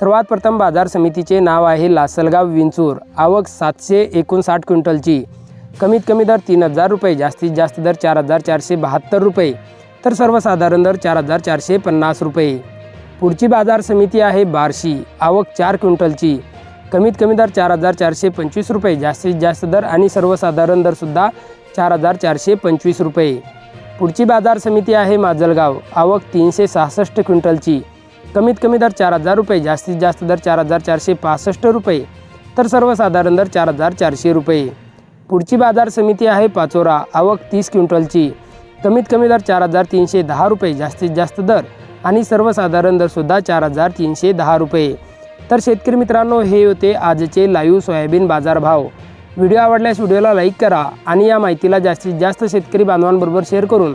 सर्वात प्रथम बाजार समितीचे नाव आहे लासलगाव विंचूर. आवक सातशे एकोणसाठ क्विंटलची. कमीत कमी दर तीन हजार रुपये जास्तीत जास्त दर चार हजार चारशे बहात्तर रुपये तर सर्वसाधारण दर चार हजार चारशे पन्नास रुपये. पुढची बाजार समिती आहे बार्शी. आवक चार क्विंटलची. कमीत कमी दर चार हजार चारशे पंचवीस रुपये जास्तीत जास्त दर आणि सर्वसाधारण दरसुद्धा चार हजार चारशे पंचवीस रुपये. पुढची बाजार समिती आहे माजलगाव. आवक तीनशे सहासष्ट क्विंटलची. कमीत कमी दर चार हजार रुपये जास्तीत जास्त दर चार हजार चारशे पासष्ट रुपये तर सर्वसाधारण दर चार हजार चारशे रुपये. पुढची बाजार समिती आहे पाचोरा आवक तीस क्विंटलची. कमीत कमी दर चार हजार तीनशे दहा रुपये जास्तीत जास्त दर आणि सर्वसाधारण दरसुद्धा चार हजार तीनशे दहा रुपये. तर शेतकरी मित्रांनो हे होते आजचे लाईव्ह सोयाबीन बाजारभाव. व्हिडिओ आवडल्यास व्हिडिओला लाईक करा आणि या माहितीला जास्तीत जास्त शेतकरी बांधवांबरोबर शेअर करून